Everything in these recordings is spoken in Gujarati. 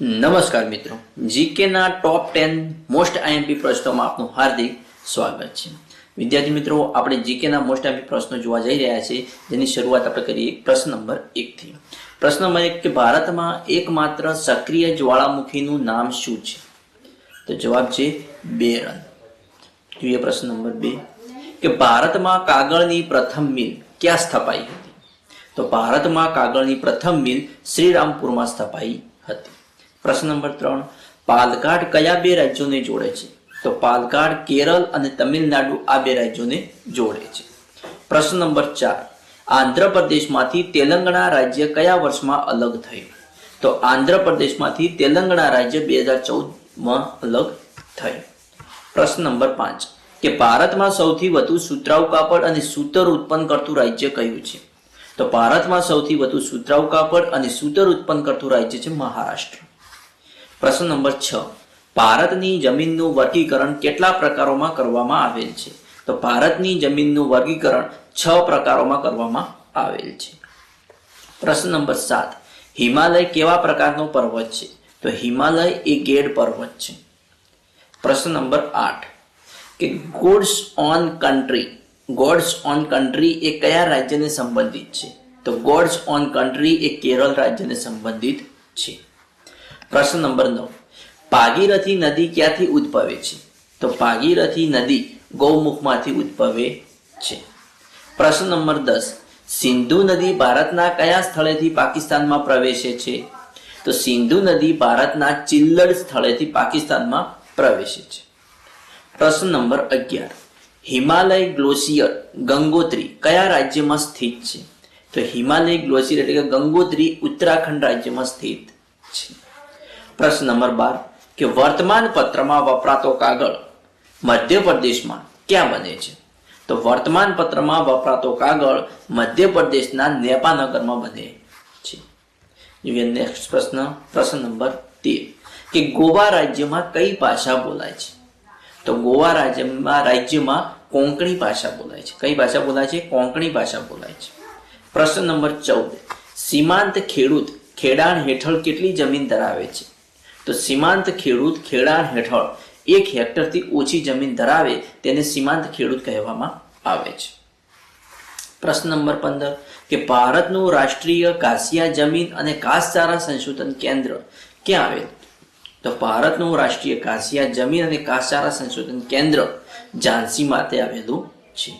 નમસ્કાર મિત્રો. જીકેના ટોપ ટેન મોસ્ટ આઈએમપી પ્રશ્નોમાં આપનું હાર્દિક સ્વાગત છે. વિદ્યાર્થી મિત્રો, આપણે જીકેના મોસ્ટ આઈએમપી પ્રશ્નો જોવા જઈ રહ્યા છીએ. જેની શરૂઆત આપણે કરીએ પ્રશ્ન નંબર એકથી પ્રશ્ન નંબર એક કે ભારતમાં એકમાત્ર સક્રિય જ્વાળામુખીનું નામ શું છે? તો જવાબ છે બેરન જોઈએ પ્રશ્ન નંબર બે. કે ભારતમાં કાગળની પ્રથમ મિલ ક્યાં સ્થપાઈ હતી? તો ભારતમાં કાગળની પ્રથમ મિલ શ્રીરામપુરમાં સ્થપાઈ હતી. પ્રશ્ન નંબર ત્રણ પાલકાડ કયા બે રાજ્યોને જોડે છે? તો પાલકાડ કેરળ અને તમિલનાડુ આ બે રાજ્યોને જોડે છે. પ્રશ્ન નંબર ચાર, આંધ્રપ્રદેશમાંથી તેલંગણા રાજ્ય કયા વર્ષમાં અલગ થયું? તો આંધ્રપ્રદેશમાંથી તેલંગણા રાજ્ય બે હજાર ચૌદમાં અલગ થયું. પ્રશ્ન નંબર પાંચ, કે ભારતમાં સૌથી વધુ સુતરાઉ કાપડ અને સૂતર ઉત્પન્ન કરતું રાજ્ય કયું છે? તો ભારતમાં સૌથી વધુ સુતરાઉ કાપડ અને સૂતર ઉત્પન્ન કરતું રાજ્ય છે મહારાષ્ટ્ર. પ્રશ્ન નંબર છ. ભારતની જમીનનું વર્ગીકરણ કેટલા પ્રકારોમાં કરવામાં આવેલ છે? તો ભારતની જમીનનું વર્ગીકરણ છ પ્રકારોમાં કરવામાં આવેલ છે. પ્રશ્ન નંબર સાત. હિમાલય કેવા પ્રકારનો પર્વત છે? તો હિમાલય એ ગેડ પર્વત છે. પ્રશ્ન નંબર આઠ. કે God's own country, God's own country એ કયા રાજ્યને સંબંધિત છે? તો ગોડ્સ ઓન કન્ટ્રી એ કેરળ રાજ્યને સંબંધિત છે. પ્રશ્ન નંબર નવ. ભાગીરથી નદી ક્યાંથી ઉદ્ભવે છે? તો ભાગીરથી નદી ગૌમુખમાંથી ઉદ્ભવે છે. પ્રશ્ન નંબર દસ. સિંધુ નદી ભારતના કયા સ્થળેથી પાકિસ્તાનમાં પ્રવેશે છે? તો સિંધુ નદી ભારતના ચિલ્લડ સ્થળેથી પાકિસ્તાનમાં પ્રવેશે છે. પ્રશ્ન નંબર અગિયાર. હિમાલય ગ્લોશિયર ગંગોત્રી કયા રાજ્યમાં સ્થિત છે? તો હિમાલય ગ્લોશિયર એટલે કે ગંગોત્રી ઉત્તરાખંડ રાજ્યમાં સ્થિત છે. પ્રશ્ન નંબર બાર, કે વર્તમાન પત્રમાં વપરાતો કાગળ મધ્યપ્રદેશમાં ક્યાં બને છે? તો વર્તમાન પત્રમાં વપરાતો કાગળ મધ્યપ્રદેશના નેપાનગરમાં બને છે. નેક્સ્ટ પ્રશ્ન પ્રશ્ન નંબર તેર, કે ગોવા રાજ્યમાં કઈ ભાષા બોલાય છે? તો ગોવા રાજ્યમાં રાજ્યમાં કોંકણી ભાષા બોલાય છે. કઈ ભાષા બોલાય છે? કોંકણી ભાષા બોલાય છે. પ્રશ્ન નંબર ચૌદ, સીમાંત ખેડૂત ખેડાણ હેઠળ કેટલી જમીન ધરાવે છે? તો સીમાંત ખેડૂત ખેડાણ હેઠળ એક હેક્ટરથી ઓછી જમીન ધરાવે તેને સીમાંત ખેડૂત કહેવામાં આવે છે. પ્રશ્ન નંબર પંદર, કે ભારતનું રાષ્ટ્રીય ઘાસિયા જમીન અને કાસચારા સંશોધન કેન્દ્ર ક્યાં આવેલું? તો ભારતનું રાષ્ટ્રીય ઘાસિયા જમીન અને કાસચારા સંશોધન કેન્દ્ર ઝાંસીમાં તે આવેલું છે.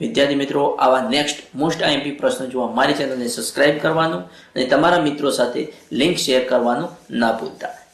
વિદ્યાર્થી મિત્રો, આવા નેક્સ્ટ મોસ્ટ આઈએમપી પ્રશ્નો જોવા મારી ચેનલને સબસ્ક્રાઇબ કરવાનું અને તમારા મિત્રો સાથે લિંક શેર કરવાનું ના ભૂલતા.